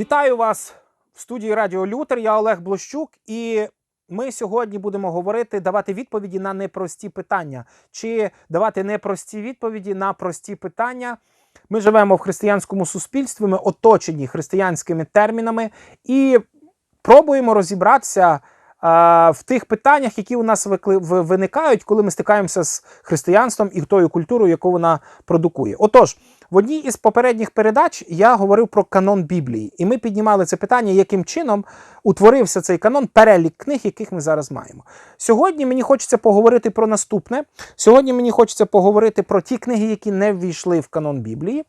Вітаю вас в студії Радіо Лютер. Я Олег Блощук, і ми сьогодні будемо говорити, давати відповіді на непрості питання, чи давати непрості відповіді на прості питання. Ми живемо в християнському суспільстві, ми оточені християнськими термінами і пробуємо розібратися в тих питаннях, які у нас виникають, коли ми стикаємося з християнством і тою культурою, яку вона продукує. Отож, в одній із попередніх передач я говорив про канон Біблії, і ми піднімали це питання, яким чином утворився цей канон, перелік книг, яких ми зараз маємо. Сьогодні мені хочеться поговорити про наступне. Сьогодні мені хочеться поговорити про ті книги, які не ввійшли в канон Біблії.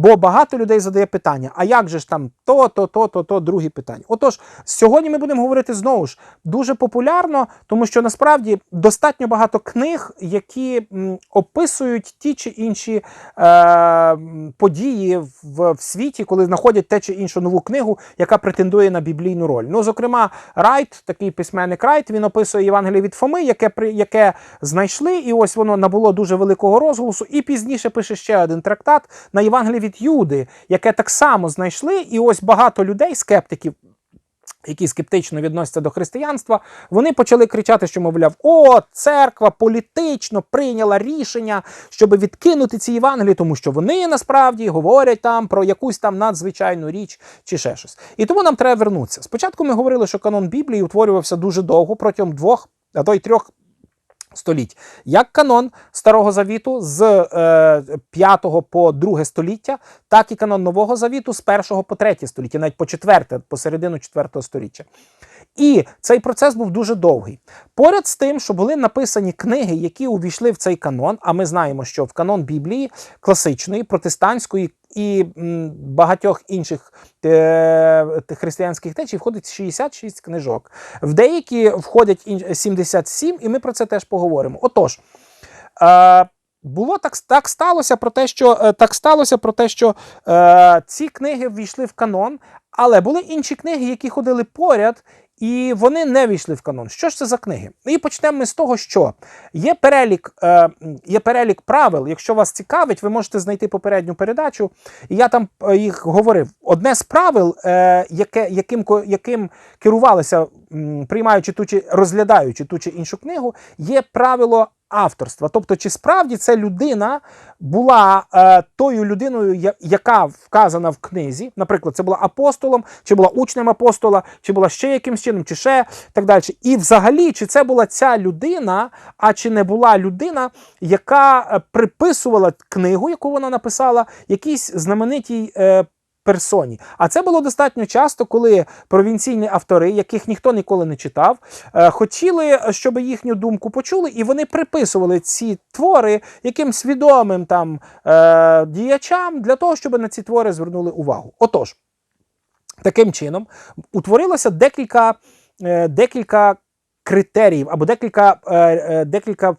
Бо багато людей задає питання: а як же ж там то, то, то, то, то, другі питання? Отож, сьогодні ми будемо говорити знову ж дуже популярно, тому що насправді достатньо багато книг, які описують ті чи інші е, події в, в світі, коли знаходять те чи іншу нову книгу, яка претендує на біблійну роль. Ну, зокрема, Райт, такий письменник Райт, він описує Євангеліє від Фоми, яке яке знайшли, і ось воно набуло дуже великого розголосу. І пізніше пише ще один трактат на Євангеліє від Юди, яке так само знайшли, і ось багато людей, скептиків. Які скептично відносяться до християнства, вони почали кричати, що мовляв, о, церква політично прийняла рішення, щоб відкинути ці Євангелії, тому що вони насправді говорять там про якусь там надзвичайну річ чи ще щось. І тому нам треба вернутися. Спочатку ми говорили, що канон Біблії утворювався дуже довго протягом двох, а то й трьох століть. Як канон Старого Завіту з е, 5 по 2 століття, так і канон Нового Завіту з 1 по 3 століття, навіть по 4, посередину 4 століття. І цей процес був дуже довгий. Поряд з тим, що були написані книги, які увійшли в цей канон, а ми знаємо, що в канон Біблії класичної, протестантської і багатьох інших е, християнських течій входить 66 книжок. В деякі входять 77, і ми про це теж поговоримо. Отож. Е, було так, так сталося про те, що е, так сталося про те, що е, ці книги ввійшли в канон, але були інші книги, які ходили поряд, і вони не війшли в канон. Що ж це за книги? І почнемо ми з того, що є перелік, е, є перелік правил. Якщо вас цікавить, ви можете знайти попередню передачу. І я там е, їх говорив. Одне з правил, е, яке, яким, яким керувалися, приймаючи ту чи розглядаючи ту чи іншу книгу, є правило авторства. Тобто, чи справді ця людина була е, тою людиною, яка вказана в книзі, наприклад, це була апостолом, чи була учнем апостола, чи була ще якимсь чином, чи ще так далі. І взагалі, чи це була ця людина, а чи не була людина, яка е, приписувала книгу, яку вона написала, якійсь знаменитій. Е, Персоні, а це було достатньо часто, коли провінційні автори, яких ніхто ніколи не читав, е, хотіли, щоб їхню думку почули, і вони приписували ці твори якимсь відомим там е, діячам для того, щоб на ці твори звернули увагу. Отож, таким чином утворилося декілька, е, декілька критеріїв або декілька, декілька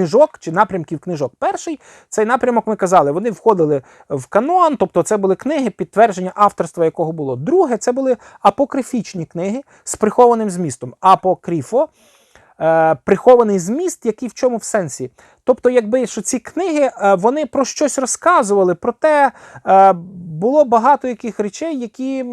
книжок чи напрямків книжок. Перший цей напрямок ми казали, вони входили в канон, тобто це були книги, підтвердження авторства якого було. Друге, це були апокрифічні книги з прихованим змістом. Апокріфо. Е, прихований зміст, який в чому в сенсі. Тобто, якби що ці книги е, вони про щось розказували, проте е, було багато яких речей, які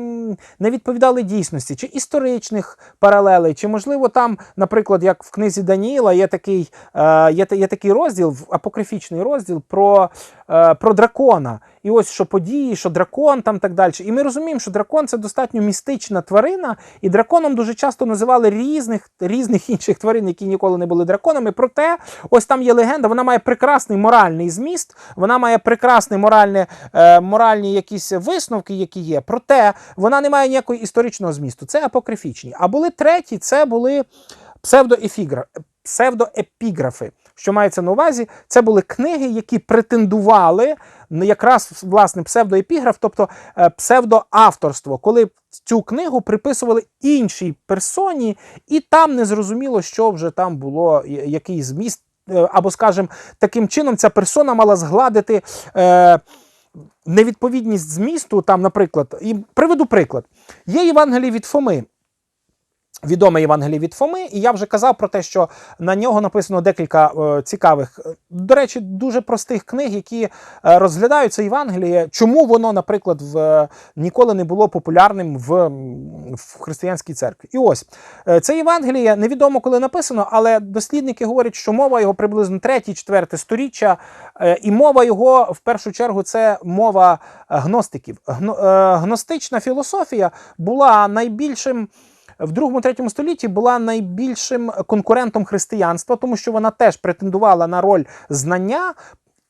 не відповідали дійсності, чи історичних паралелей, чи можливо там, наприклад, як в книзі Даніїла є такий, е, є, є такий розділ, апокрифічний розділ про, про дракона. І ось що події, що дракон там так далі. І ми розуміємо, що дракон це достатньо містична тварина, і драконом дуже часто називали різних, різних інших тварин, які ніколи не були драконами. Проте, ось там є легенда, вона має прекрасний моральний зміст, вона має прекрасний моральне, е, моральні якісь висновки, які є. Проте вона не має ніякого історичного змісту. Це апокрифічні. А були треті, це були псевдоефігра, псевдоепіграфи. Що мається на увазі, це були книги, які претендували на якраз власне псевдоепіграф, тобто е, псевдоавторство, коли цю книгу приписували іншій персоні, і там не зрозуміло, що вже там було, який зміст, або, скажімо, таким чином ця персона мала згладити. Е, Невідповідність змісту, там, наприклад, і приведу приклад. Є Євангеліє від Фоми. Відоме Євангеліє від Фоми, і я вже казав про те, що на нього написано декілька е, цікавих, е, до речі, дуже простих книг, які е, розглядають Євангеліє. Чому воно, наприклад, в, е, ніколи не було популярним в, в християнській церкві. І ось е, це Євангеліє невідомо коли написано, але дослідники говорять, що мова його приблизно 3-4 сторіччя, е, і мова його в першу чергу це мова е, гностиків. Гно- е, Гностична філософія була найбільшим в другому третьому столітті була найбільшим конкурентом християнства, тому що вона теж претендувала на роль знання.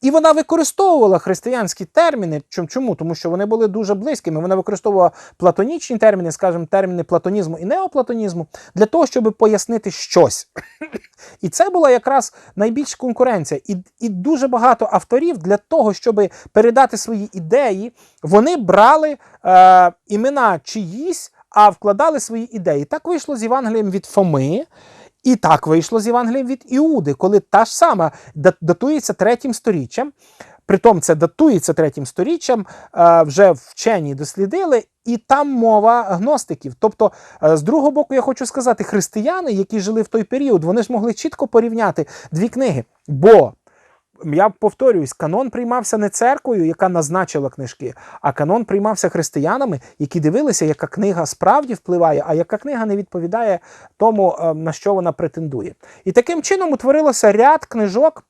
І вона використовувала християнські терміни. Чому? Тому що вони були дуже близькими. Вона використовувала платонічні терміни, скажімо, терміни платонізму і неоплатонізму, для того, щоб пояснити щось. І це була якраз найбільша конкуренція. І, і дуже багато авторів для того, щоб передати свої ідеї, вони брали е, імена чиїсь, а вкладали свої ідеї. Так вийшло з Євангелієм від Фоми. І так вийшло з Євангелієм від Іуди, коли та ж сама датується третім сторіччям. Притом це датується третім сторіччям, е, вже вчені дослідили, і там мова гностиків. Тобто, е, з другого боку, я хочу сказати, християни, які жили в той період, вони ж могли чітко порівняти дві книги. Бо я повторююсь, канон приймався не церквою, яка назначила книжки, а канон приймався християнами, які дивилися, яка книга справді впливає, а яка книга не відповідає тому, е, на що вона претендує. І таким чином утворилося ряд книжок.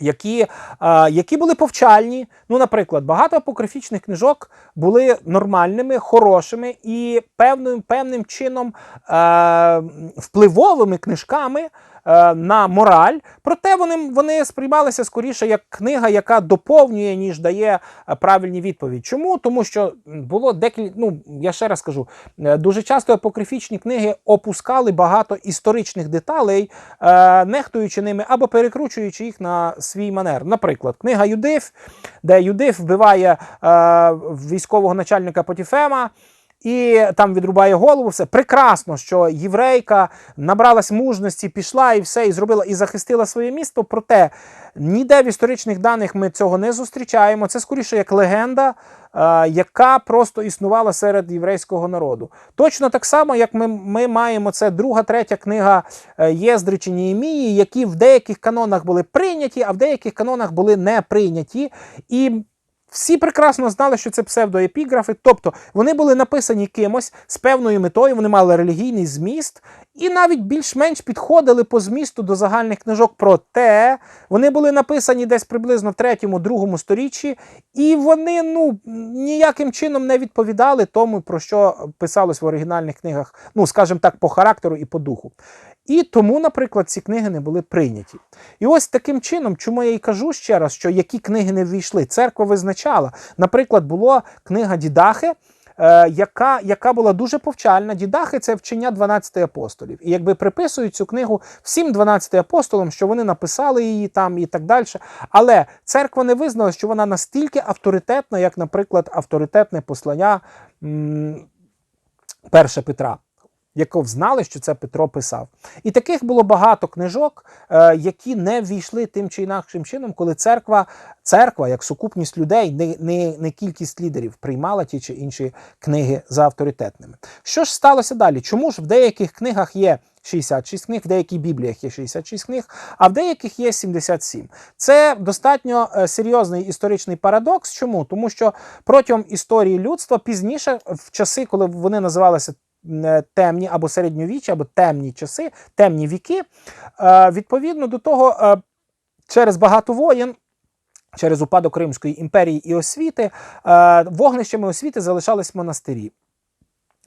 Які, е, які були повчальні. Ну, наприклад, багато апокрифічних книжок були нормальними, хорошими і певним, певним чином е, впливовими книжками на мораль. Проте вони, вони сприймалися скоріше як книга, яка доповнює, ніж дає е, правильні відповіді. Чому? Тому що було декілька, ну я ще раз кажу, е, дуже часто апокрифічні книги опускали багато історичних деталей, е, нехтуючи ними або перекручуючи їх на свій манер. Наприклад, книга Юдиф, де Юдиф вбиває е, військового начальника Потіфема. І там відрубає голову, все прекрасно, що єврейка набралась мужності, пішла і все, і зробила, і захистила своє місто. Проте ніде в історичних даних ми цього не зустрічаємо. Це скоріше як легенда, е, яка просто існувала серед єврейського народу. Точно так само, як ми, ми маємо це друга, третя книга е, Єздри чи Неємії, які в деяких канонах були прийняті, а в деяких канонах були не прийняті. І всі прекрасно знали, що це псевдоепіграфи, тобто вони були написані кимось з певною метою, вони мали релігійний зміст, і навіть більш-менш підходили по змісту до загальних книжок. Проте вони були написані десь приблизно в третьому, другому сторіччі, і вони ну ніяким чином не відповідали тому, про що писалось в оригінальних книгах, ну скажімо так, по характеру і по духу. І тому, наприклад, ці книги не були прийняті. І ось таким чином, чому я і кажу ще раз, що які книги не ввійшли, церква визначала. Наприклад, була книга Дідахи. е, Яка, яка була дуже повчальна. Дідахи це вчення 12 апостолів. І якби приписують цю книгу всім 12 апостолам, що вони написали її там і так далі. Але церква не визнала, що вона настільки авторитетна, як, наприклад, авторитетне послання м, Перша Петра. Якого знали, що це Петро писав. І таких було багато книжок, е, які не ввійшли тим чи інакшим чином, коли церква, церква як сукупність людей, не, не, не кількість лідерів, приймала ті чи інші книги за авторитетними. Що ж сталося далі? Чому ж в деяких книгах є 66 книг, в деяких бібліях є 66 книг, а в деяких є 77. Це достатньо е, серйозний історичний парадокс. Чому? Тому що протягом історії людства пізніше, в часи, коли вони називалися темні або середньовіччя, або темні часи, темні віки, е, відповідно до того, е, через багато воєн. Через упадок Римської імперії і освіти е, вогнищами освіти залишались монастирі.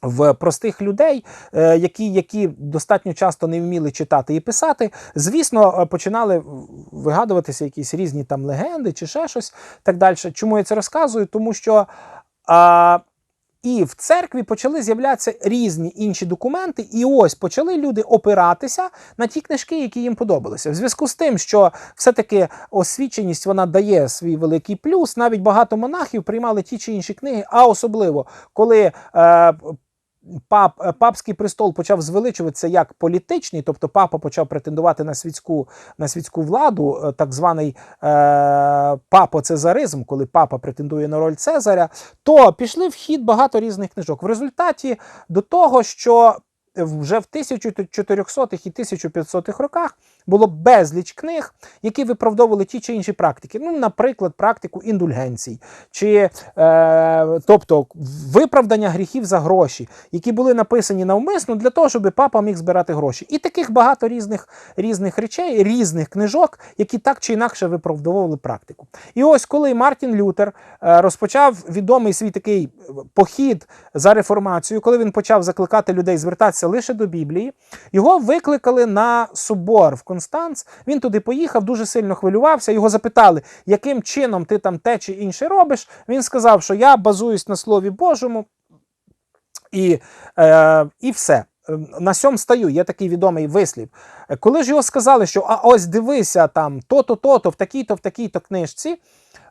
В простих людей, е, які, які достатньо часто не вміли читати і писати, звісно, е, починали вигадуватися якісь різні там легенди чи ще щось так далі. Чому я це розказую? Тому що і в церкві почали з'являтися різні інші документи, і ось почали люди опиратися на ті книжки, які їм подобалися. В зв'язку з тим, що все-таки освіченість вона дає свій великий плюс. Навіть багато монахів приймали ті чи інші книги, а особливо коли. Е, Пап, е, папський престол почав звеличуватися як політичний, тобто папа почав претендувати на світську на світську владу, е, так званий е, папоцезаризм, коли папа претендує на роль Цезаря, то пішли в хід багато різних книжок. В результаті до того, що вже в 1400-х і 1500-х роках було безліч книг, які виправдовували ті чи інші практики. Ну, наприклад, практику індульгенцій, чи е, тобто виправдання гріхів за гроші, які були написані навмисно для того, щоб папа міг збирати гроші. І таких багато різних, різних речей, різних книжок, які так чи інакше виправдовували практику. І ось коли Мартін Лютер е, розпочав відомий свій такий похід за реформацію, коли він почав закликати людей звертатися лише до Біблії, його викликали на собор в Констанц. Він туди поїхав, дуже сильно хвилювався. Його запитали, яким чином ти там те чи інше робиш. Він сказав, що я базуюсь на Слові Божому, і, е, і все. Е, На сьому стаю, є такий відомий вислів. Коли ж його сказали, що а ось дивися там то-то, то-то, в такій-то, в такій-то книжці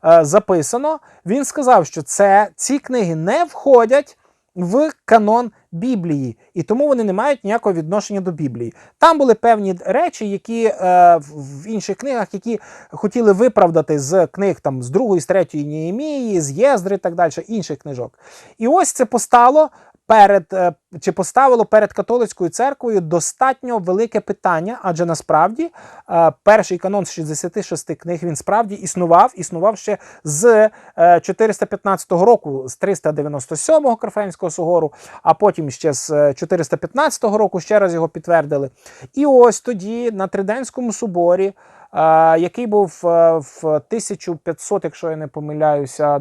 е, записано, він сказав, що це ці книги не входять в канон Біблії, і тому вони не мають ніякого відношення до Біблії. Там були певні речі, які е, в- інших книгах, які хотіли виправдати з книг там з другої, з третьої Ніємії, з Єздри, і так далі, інших книжок. І ось це постало перед е, чи поставило перед католицькою церквою достатньо велике питання, адже насправді е, перший канон з 66 книг він справді існував, існував ще з е, 415 року, з 397-го Карфенського собору, а потім ще з е, 415 року ще раз його підтвердили. І ось тоді на Триденському соборі, е, який був е, в 1500, якщо я не помиляюся,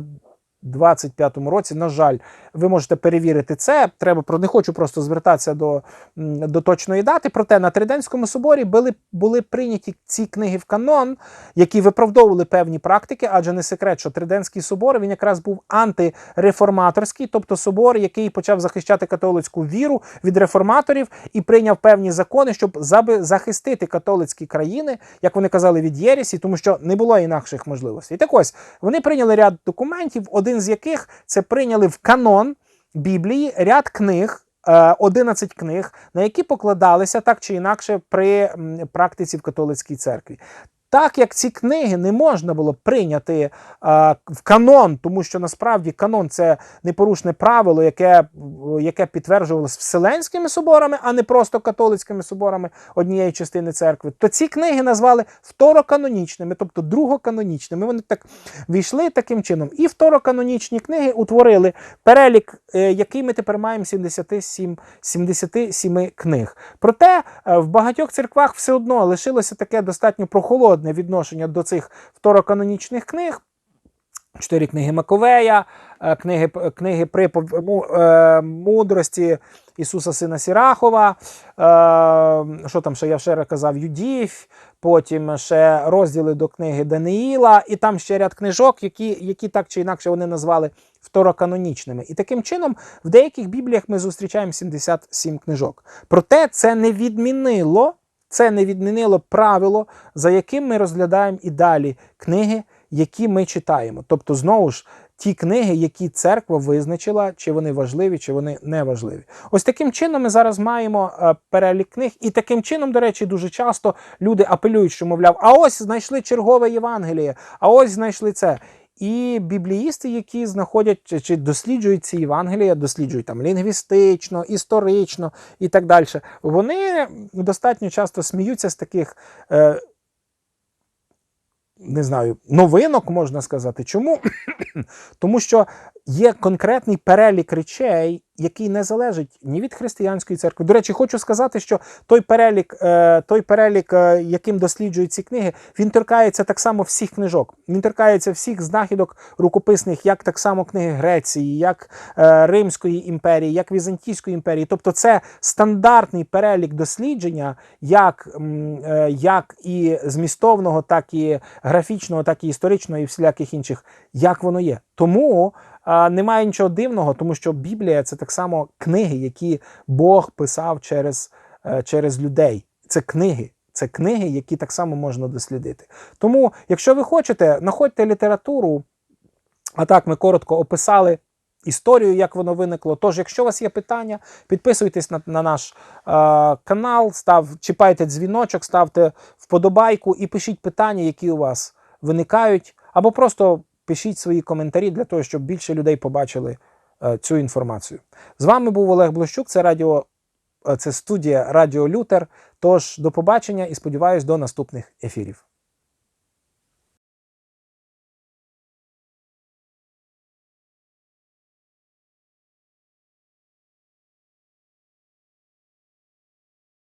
25-му році, на жаль, ви можете перевірити це. Треба про не хочу просто звертатися до, до точної дати. Проте на Триденському соборі були, були прийняті ці книги в канон, які виправдовували певні практики, адже не секрет, що Триденський собор він якраз був антиреформаторський, тобто собор, який почав захищати католицьку віру від реформаторів і прийняв певні закони, щоб захистити католицькі країни, як вони казали, від Єресі, тому що не було інакших можливостей. Так ось вони прийняли ряд документів, один з яких це прийняли в канон Біблії ряд книг. е, 11 книг, на які покладалися так чи інакше при практиці в католицькій церкві. Так як ці книги не можна було прийняти е, в канон, тому що насправді канон це непорушне правило, яке, яке підтверджувалось вселенськими соборами, а не просто католицькими соборами однієї частини церкви, то ці книги назвали второканонічними, тобто другоканонічними. Вони так війшли таким чином. І второканонічні книги утворили перелік, е, який ми тепер маємо 77, 77 книг. Проте е, в багатьох церквах все одно лишилося таке достатньо прохолодне відношення до цих второканонічних книг. Чотири книги Маковея, е, книги, книги припов... е, мудрості Ісуса Сина Сірахова, е, що там ще я ще казав, Юдів, потім ще розділи до книги Даниїла, і там ще ряд книжок, які, які так чи інакше вони назвали второканонічними. І таким чином в деяких бібліях ми зустрічаємо 77 книжок. Проте це не відмінило. Це не відмінило правило, за яким ми розглядаємо і далі книги, які ми читаємо. Тобто, знову ж, ті книги, які церква визначила, чи вони важливі, чи вони не важливі. Ось таким чином ми зараз маємо е, перелік книг, і таким чином, до речі, дуже часто люди апелюють, що мовляв, а ось знайшли чергове Євангеліє, а ось знайшли це. І бібліїсти, які знаходять чи- досліджують ці Євангелія, досліджують там лінгвістично, історично і так далі, вони достатньо часто сміються з таких. Е, не знаю, новинок можна сказати. Чому? Тому що є конкретний перелік речей, який не залежить ні від християнської церкви. До речі, хочу сказати, що той перелік, е, той перелік, е, яким досліджують ці книги, він торкається так само всіх книжок. Він торкається всіх знахідок рукописних, як так само книги Греції, як е, Римської імперії, як Візантійської імперії. Тобто, це стандартний перелік дослідження, як, як і змістовного, так і графічного, так і історичного, і всіляких інших, як воно є. Тому немає нічого дивного, тому що Біблія це так само книги, які Бог писав через, е, через людей. Це книги. Це книги, які так само можна дослідити. Тому, якщо ви хочете, знаходьте літературу. А так, ми коротко описали історію, як воно виникло. Тож, якщо у вас є питання, підписуйтесь на, на наш е, канал, став, чіпайте дзвіночок, ставте вподобайку і пишіть питання, які у вас виникають, або просто пишіть свої коментарі для того, щоб більше людей побачили е, цю інформацію. З вами був Олег Блощук, це радіо Це студія Радіо Лютер. Тож до побачення і сподіваюсь до наступних ефірів.